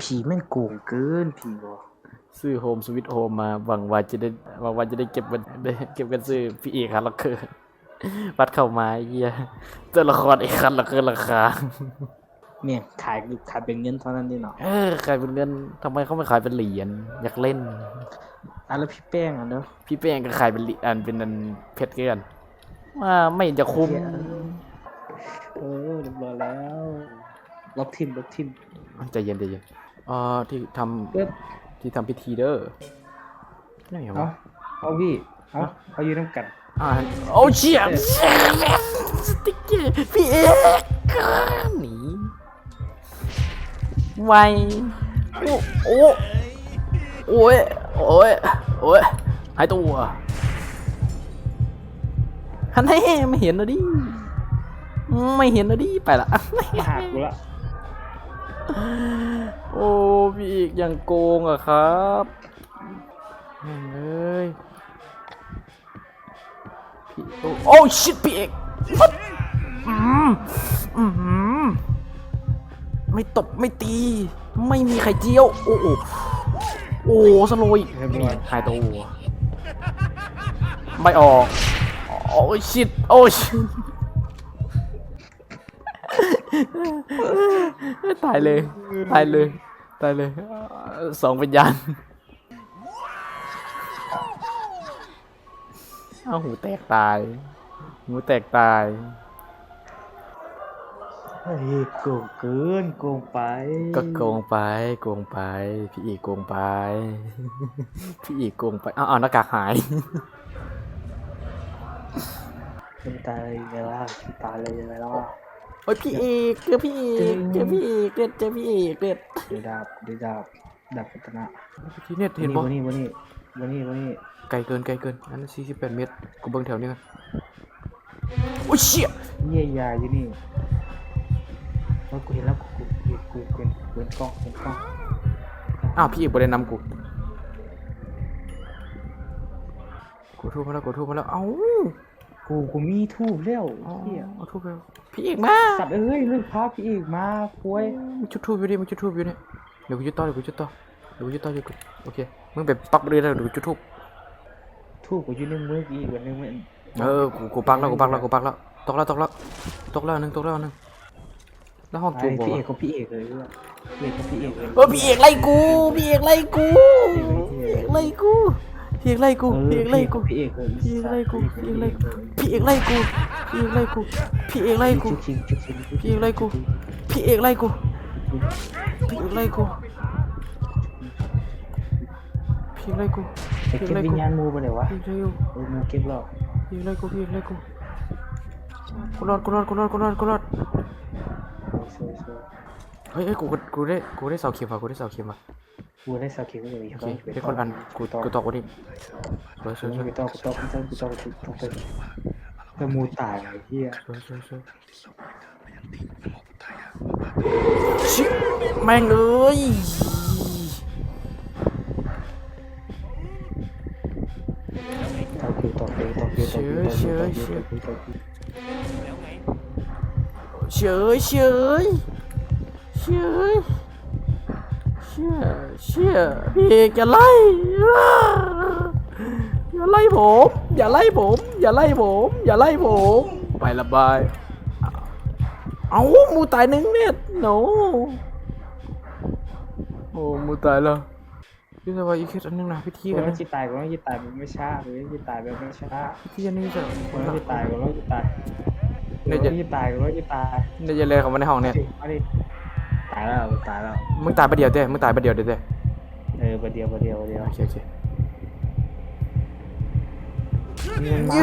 ผีแม่งโกงเกินผีบอกซื้อโฮมสวิตโฮมมาหวังว่าจะได้หวังว่าจะได้เก็บมันได้เก็บกันซื้อพี่เอกครับลักเกอร์วัดเข้ามาไอ้เหี้ยตัวละครไอ้คันละเกินราคาเนี่ยขายขายเป็นเงินเท่านั้นนี่เนาะเออขายเป็นเงินทำไมเขาไม่ขายเป็นเหรียญอยากเล่นอะแล้วพี่แป้งอะเนาะพี่แป้งก็ขายเป็นเหรียญอันเป็นอันเพชรเกินว่าไม่เห็นจะคุ้มเออเรียบร้อยแล้ว ล็อกทิมล็อกทิมใจเย็นใจเย็นอ่าที่ทเอ๊ะำที่ทำพิธีเด้อนี่ไงเอาวะเอาพี่เอาเอาอยู่น้ำกันอ่าโอ้เชี่ยสติ๊กเกอร์พี่เอกหนีไวโอ้โอ้โอ้ยโอ้ยโอ้ยหายตัวฮันแน่ไม่เห็นนะดิไม่เห็นนะดิไปละ มาหากูละ โอ้พี่เอกยังโกงอะครับแม่งเอ้ยพี่โอ้โอ้ชิตพี่เอกฟัดอืมอืมไม่ตบไม่ตี ไม่มีไข่เจียว โอ้โอ้โอ้สโลยเรียบร้อยหายตัวไม่ออก โอ้ชิตโอ้ชิต ตายเลยตายเลยตายเลยเอ่อสองวิญญาณเอาหูแตกตาย หูแตกตายเฮ้ยโกงเกินโกงไป ก็โกงไปโกงไป พี่อีกโกงไป พี่อีกโกงไปอ้าวอ้าวหน้ากากหายเป็นตายยังไงล่ะเป็นตายเลยยังไงล่ะ โอ้ยพี่เอกเจอพี่เอกเจอพี่เอกเด็ดเจอพี่เอกเด็ดเดี๋ยวดาบเดี๋ยวดาบดาบพัฒนะพี่เน็ตเห็นปะวันนี้วันนี้วันนี้วันนี้ไกลเกินไกลเกินอันนั้นสี่สิบแปดเมตรกูเบิ่งแถวนี้กันโอ้ยเชี่ยเยี่ยยาอยู่นี่แล้วกูเห็นแล้วกูกูกูกูเป็นเป็นกล้องเป็นกล้องอ้าวพี่เอกบ่ได้นำกูกูทูบมาแล้วกูทูบมาแล้วเอ้ากูกูมีทูบแล้วเอาเฮียเอาทูบไป พี่เอกมาสัตว์เอ้ยเลือกพาพี่อีกมาคุยมันจุดทูบอยู่ดิมันจุดทูบอยู่เนี่ยเดี๋ยวกูจุดต่อเดี๋ยวกูจุดต่อเดี๋ยวกูจุดต่อเดี๋ยวกูโอเคมึงไปปักเรือแล้วเดี๋ยวกูจุดทูบทูบกูอยู่ในมือพี่อีกวันหนึงมันเออกูกูปักแล้วกูปักแล้วกูปักแล้วตกแล้วตกแล้วตกแล้วอันหนึงตกแล้วอันหนึงแล้วห้องไอ้จูบบ่พี่เอวะกของพี่เอกเลยด้วยพี่เอกของพี่เอกเลยเออพี่เอกไล่กูพี่เอกไล่กูพี่เอกไล่กู พี่เอกไล่กูเออพี่เอกไล่กูพี่เอกเลยพี่เอกไล่กูพี่เอกไล่กูพี่เอกไล่กูพี่เอกไล่กูพี่เอกไล่กูชิงชิงชิงพี่เอกไล่กูพี่เอกไล่กูพี่เอกไล่กูพี่เอกไล่กูไอ้เก็บวิญญาณมูไปไหนวะพี่เอกไล่กูเออมูเก็บแล้วพี่เอกไล่กูพี่เอกไล่กูกูรอดกูรอดกูรอดกูรอดกูรอด โอ้ยสวยสวยเฮ้ยเฮ้ยกูกูได้กูได้เสาเข็มว่ะกูได้เสาเข็มว่ะกูได้สักเข็มเลยโอเคได้คนอันกูกูตอกกูดิสวยสวยสวยกูตอกกูตอกกูตอกกูตอกกูตอกไปแต่มูตายไอ้เหี้ยสวยสวยสวยชิแม่งเอ้ยตอกกูตอกกูตอกกูตอกกูตอกกูตอกกูตอกกูเฉยเฉยเฉยเฉย เฉยเชื่อเชื่อพี่เอกอย่าไล่อย่าไล่ผม อย่าไล่ผม อย่าไล่ผม อย่าไล่ผม ไประบาย เอาหมูตายหนึ่งเม็ดโนโอ้หมูตายแล้วพี่สบายอีกแค่อันนึงนะพิธีกูกันไม่นะจิตายกูไม่จิตายมันไม่ช้ากูไม่จิตายแบบไม่ช้าพิธีอันนี้จะกูไม่จิตายกูไม่จิตายกูเนี่ยไม่จะจิตายกูไม่จิตายเนี่ยจะเลยของมันในห้องเนี่ยมาดิ ตายแล้วตายแล้วมึงตายประเดี๋ยวเด้มึงตายประเดี๋ยวเด้เด้เออประเดียวประเดียวประเดียวโอเคโอเคเงินมา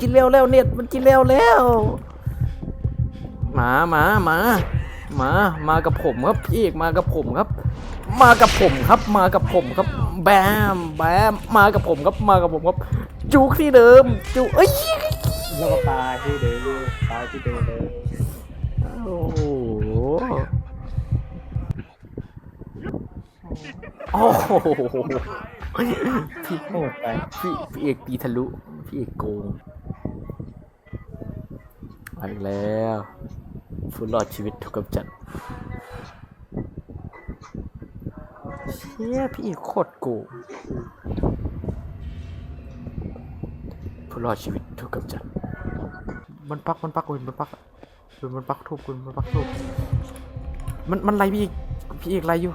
กินเร็วแล้วเน็ตมันกินเร็วแล้วหมาหมาหมาหมามากับผมครับพี่เอกมากับผมครับ มากับผมครับมากับผมครับ แบมแบมมากับผมครับมากับผมครับ จุกที่เดิม จุกเอ้ยแล้วก็ตายที่เดิมตายที่เดิมเลย โอ้โหโอ้โหพี่โหดไปพี่พี่เอกตีทะลุ พี่เอกโกงมาอีกแล้วผู้รอดชีวิตถูกกำจัดเชี่ยพี่เอกโคตรโกงผู้รอดชีวิตถูกกำจัด มันปักมันปักเว้ยมันปักอะเว้ยมันปักทุบคุณมันปักทุบมันมันไล่พี่เอกพี่เอกไล่อยู่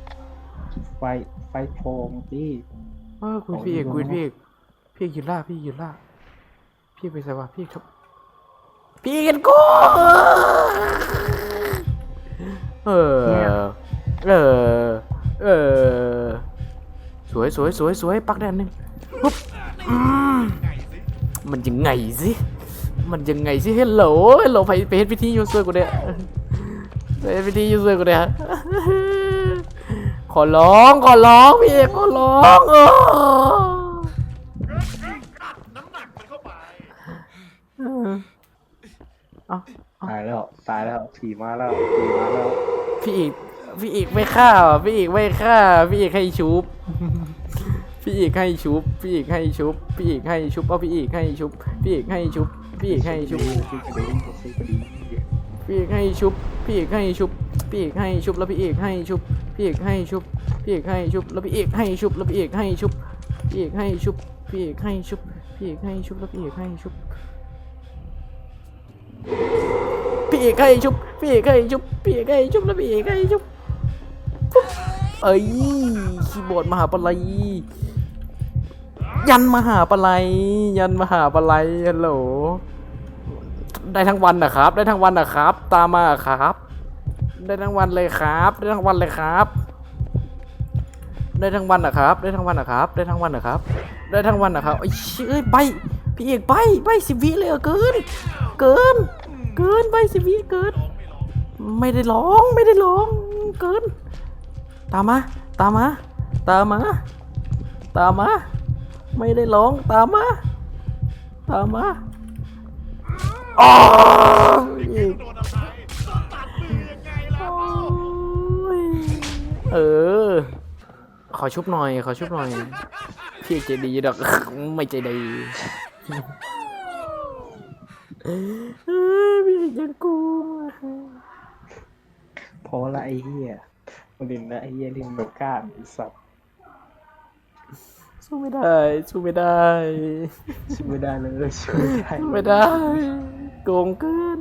ไฟไฟโพงที่ เออคุณพี่เอกคุณพี่เอกพี่เอกยืนล่าพี่ยืนล่าพี่ไปใส่ว่าพี่ครับ พี่เห็นกูเออเออเออสวยสวยสวยสวยปักแดนหนึ่งปุ๊บอืมมันยังไงสิมันยังไงสิเฮลโหลเฮลโหลไปไปเฮ็ดพิธีอยูเซอร์กูเนี่ยไปเฮ็ดพิธีอยูเซอร์กูเนี่ย ขอร้องขอร้องพี่เอกขอร้องเออน้ำหนักมันเข้าไปเออเอาตายแล้วตายแล้วผีมาแล้วผีมาแล้วพี่เอกพี่เอกไม่ฆ่าว่ะพี่เอกไม่ฆ่าพี่เอกให้ชุบ พี่เอกให้ชุบ พี่เอกให้ชุบ พี่เอกให้ชุบเอาพี่เอกให้ชุบ พี่เอกให้ชุบ พี่เอกให้ชุบซื้อกระดิ่งซื้อกระดิ่งพี่เอกให้ชุบ พี่เอกให้ชุบ พี่เอกให้ชุบแล้วพี่เอกให้ชุบ พี่เอกให้ชุบพี่เอกให้ชุบแล้วพี่เอกให้ชุบแล้วพี่เอกให้ชุบพี่เอกให้ชุบพี่เอกให้ชุบพี่เอกให้ชุบแล้วพี่เอกให้ชุบพี่เอกให้ชุบพี่เอกให้ชุบพี่เอกให้ชุบแล้วพี่เอกให้ชุบเอ้ยคีย์บอร์ดมหาปลัยยันมหาปลัยยันมหาปลัยฮัลโหลได้ทั้งวันนะครับ ได้ทั้งวันนะครับ ตามมาครับ ได้ทั้งวันเลยครับ ได้ทั้งวันเลยครับ ได้ทั้งวันนะครับ ได้ทั้งวันนะครับ ได้ทั้งวันนะครับ ได้ทั้งวันนะครับไอ้เชี่อใบพี่เอกใบใบสิบวิเลยเหรอเกิน เกิน เกินใบสิบวิเกิน ไม่ได้ร้องไม่ได้ร้องเกิน ตามมา ตามมา ตามมา ตามมา ไม่ได้ร้องตามมา ตามมาอ๋อ ขอชุบหน่อย ขอชุบหน่อย พี่ใจดีดอก ไม่ใจดีเอ้ยพี่ยังกูพอละไอ้เหี้ยมันดินละไอ้เหี้ยลิงแบบก้านไอ้สัตว์สู้ไม่ได้สู้ไม่ได้ช่วยไม่ได้เลยช่วยไม่ได้สู้ไม่ได้โกงเกิน